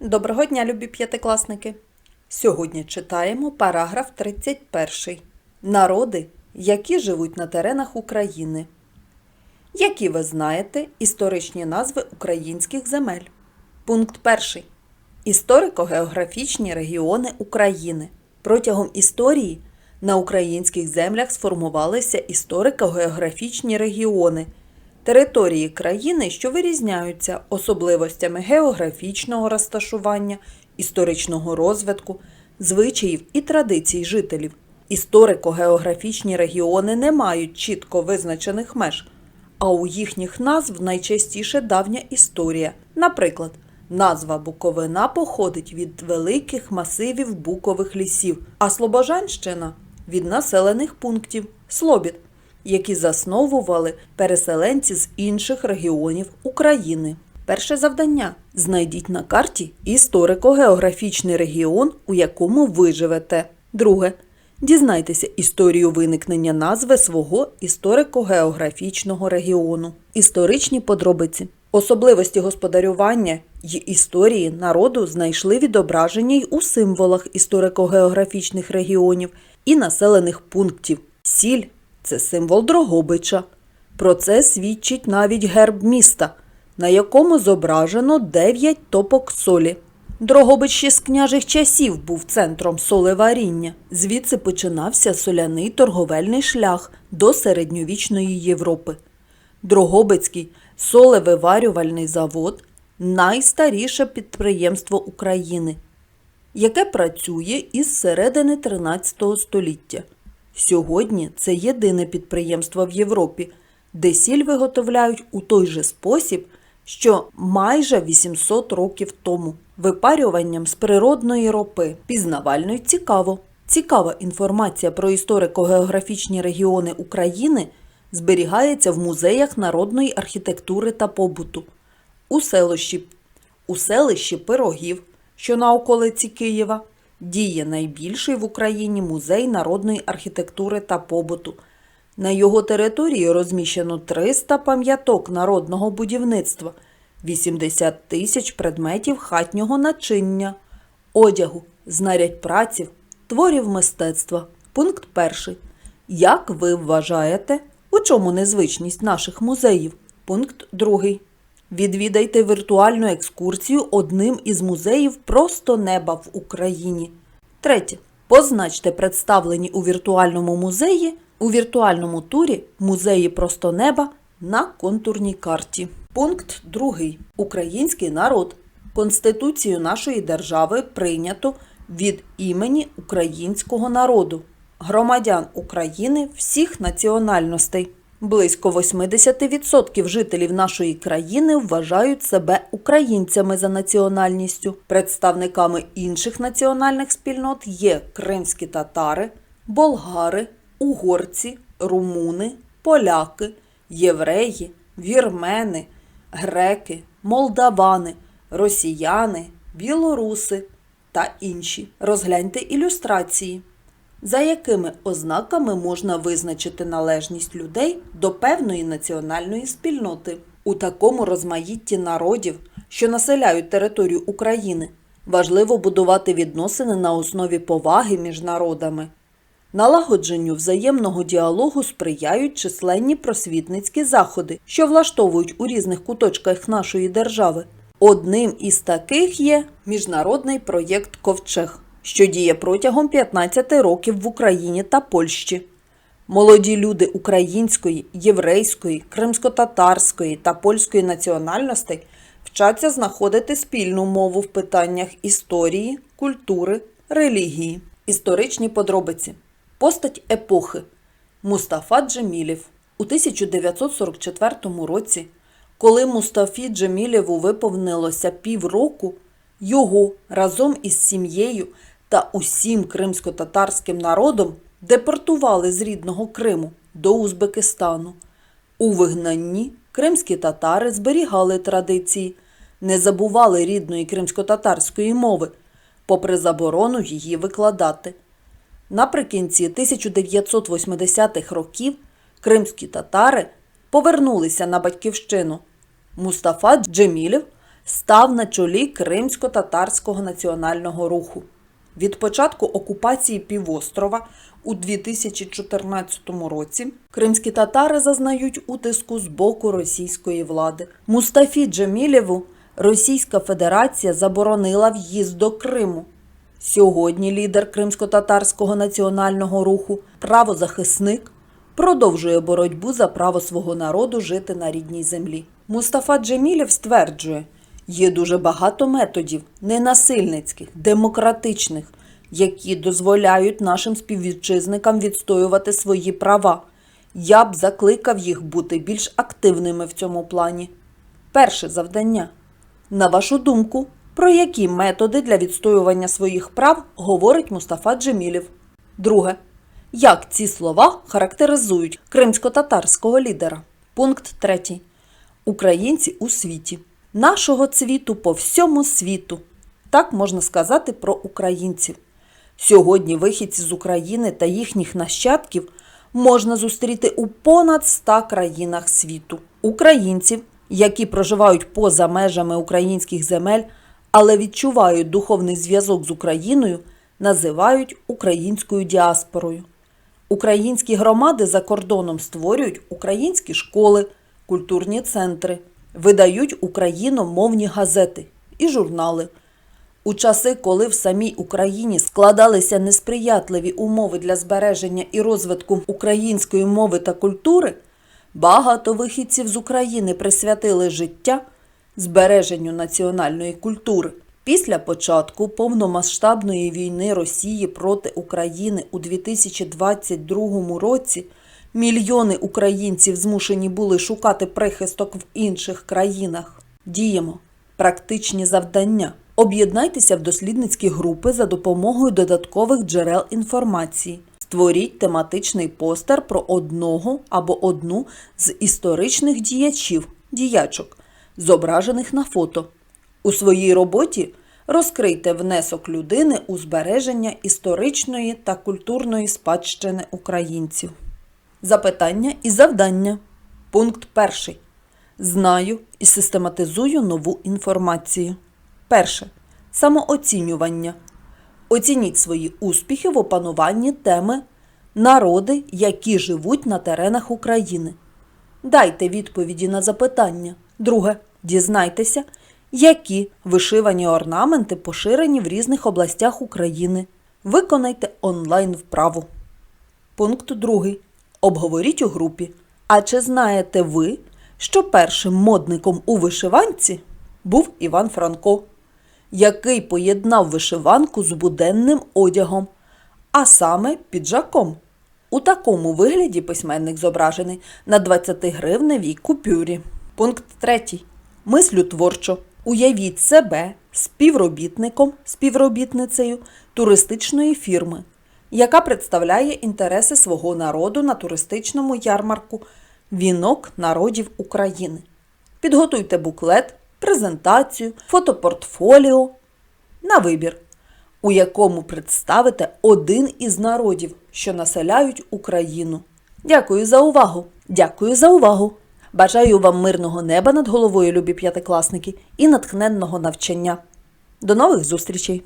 Доброго дня, любі п'ятикласники! Сьогодні читаємо параграф 31. Народи, які живуть на теренах України. Які ви знаєте історичні назви українських земель? Пункт 1. Історико-географічні регіони України. Протягом історії на українських землях сформувалися історико-географічні регіони – території країни, що вирізняються особливостями географічного розташування, історичного розвитку, звичаїв і традицій жителів. Історико-географічні регіони не мають чітко визначених меж, а у їхніх назв найчастіше давня історія. Наприклад, назва Буковина походить від великих масивів букових лісів, а Слобожанщина від населених пунктів Слобід які засновували переселенці з інших регіонів України. Перше завдання знайдіть на карті історико-географічний регіон, у якому ви живете. Друге. Дізнайтеся історію виникнення назви свого історико-географічного регіону. Історичні подробиці. Особливості господарювання й історії народу знайшли відображення й у символах історико-географічних регіонів і населених пунктів. Сіль це символ Дрогобича. Про це свідчить навіть герб міста, на якому зображено 9 топок солі. Дрогобич ще з княжих часів був центром солеваріння. Звідси починався соляний торговельний шлях до середньовічної Європи. Дрогобицький солевиварювальний завод найстаріше підприємство України, яке працює із середини 13 століття. Сьогодні це єдине підприємство в Європі, де сіль виготовляють у той же спосіб, що майже 800 років тому, випарюванням з природної ропи. Пізнавально й цікаво. Цікава інформація про історико-географічні регіони України зберігається в музеях народної архітектури та побуту, у селищі, у селищі Пирогів, що на околиці Києва діє найбільший в Україні музей народної архітектури та побуту. На його території розміщено 300 пам'яток народного будівництва, 80 тисяч предметів хатнього начиння, одягу, знарядь праці, творів мистецтва. Пункт перший. Як ви вважаєте, у чому незвичність наших музеїв? Пункт другий. Відвідайте віртуальну екскурсію одним із музеїв просто неба в Україні. Третє. Позначте представлені у віртуальному музеї у віртуальному турі музеї просто неба на контурній карті. Пункт 2. Український народ. Конституцію нашої держави прийнято від імені українського народу, громадян України всіх національностей. Близько 80% жителів нашої країни вважають себе українцями за національністю. Представниками інших національних спільнот є кримські татари, болгари, угорці, румуни, поляки, євреї, вірмени, греки, молдавани, росіяни, білоруси та інші. Розгляньте ілюстрації за якими ознаками можна визначити належність людей до певної національної спільноти. У такому розмаїтті народів, що населяють територію України, важливо будувати відносини на основі поваги між народами. Налагодженню взаємного діалогу сприяють численні просвітницькі заходи, що влаштовують у різних куточках нашої держави. Одним із таких є міжнародний проєкт Ковчег що діє протягом 15 років в Україні та Польщі. Молоді люди української, єврейської, кримсько-татарської та польської національностей вчаться знаходити спільну мову в питаннях історії, культури, релігії, історичні подробиці, постать епохи. Мустафа Джемілєв. У 1944 році, коли Мустафі Джемілєву виповнилося півроку, його разом із сім'єю та усім кримсько-татарським народом депортували з рідного Криму до Узбекистану. У вигнанні кримські татари зберігали традиції, не забували рідної кримсько-татарської мови, попри заборону її викладати. Наприкінці 1980-х років кримські татари повернулися на батьківщину. Мустафа Джемілєв став на чолі Кримсько-татарського національного руху. Від початку окупації півострова у 2014 році кримські татари зазнають утиску з боку російської влади. Мустафі Джемілєву Російська Федерація заборонила в'їзд до Криму. Сьогодні лідер Кримсько-татарського національного руху, правозахисник, продовжує боротьбу за право свого народу жити на рідній землі. Мустафа Джемілєв стверджує, є дуже багато методів ненасильницьких, демократичних, які дозволяють нашим співвітчизникам відстоювати свої права. Я б закликав їх бути більш активними в цьому плані. Перше завдання. На вашу думку, про які методи для відстоювання своїх прав говорить Мустафа Джемілєв? Друге. Як ці слова характеризують кримсько-татарського лідера? Пункт третій. Українці у світі. Нашого цвіту по всьому світу. Так можна сказати про українців. Сьогодні вихідці з України та їхніх нащадків можна зустріти у понад 100 країнах світу. Українців, які проживають поза межами українських земель, але відчувають духовний зв'язок з Україною, називають українською діаспорою. Українські громади за кордоном створюють українські школи, культурні центри, видають україномовні газети і журнали. У часи, коли в самій Україні складалися несприятливі умови для збереження і розвитку української мови та культури, багато вихідців з України присвятили життя збереженню національної культури. Після початку повномасштабної війни Росії проти України у 2022 році мільйони українців змушені були шукати прихисток в інших країнах. Діємо. Практичні завдання. Об'єднайтеся в дослідницькі групи за допомогою додаткових джерел інформації. Створіть тематичний постер про одного або одну з історичних діячів, діячок, зображених на фото. У своїй роботі розкрийте внесок людини у збереження історичної та культурної спадщини українців. Запитання і завдання. Пункт перший. Знаю і систематизую нову інформацію. Перше. Самооцінювання. Оцініть свої успіхи в опануванні теми народи, які живуть на теренах України. Дайте відповіді на запитання. Друге. Дізнайтеся, які вишивані орнаменти поширені в різних областях України. Виконайте онлайн вправу. Пункт 2. Обговоріть у групі. А чи знаєте ви, що першим модником у вишиванці був Іван Франко, який поєднав вишиванку з буденним одягом, а саме піджаком? У такому вигляді письменник зображений на 20-гривневій купюрі. Пункт 3. Мислю творчо. Уявіть себе співробітником, співробітницею туристичної фірми, яка представляє інтереси свого народу на туристичному ярмарку Вінок народів України. Підготуйте буклет, презентацію, фотопортфоліо на вибір, у якому представите один із народів, що населяють Україну. Дякую за увагу! Дякую за увагу! Бажаю вам мирного неба над головою, любі п'ятикласники, і натхненного навчання. До нових зустрічей!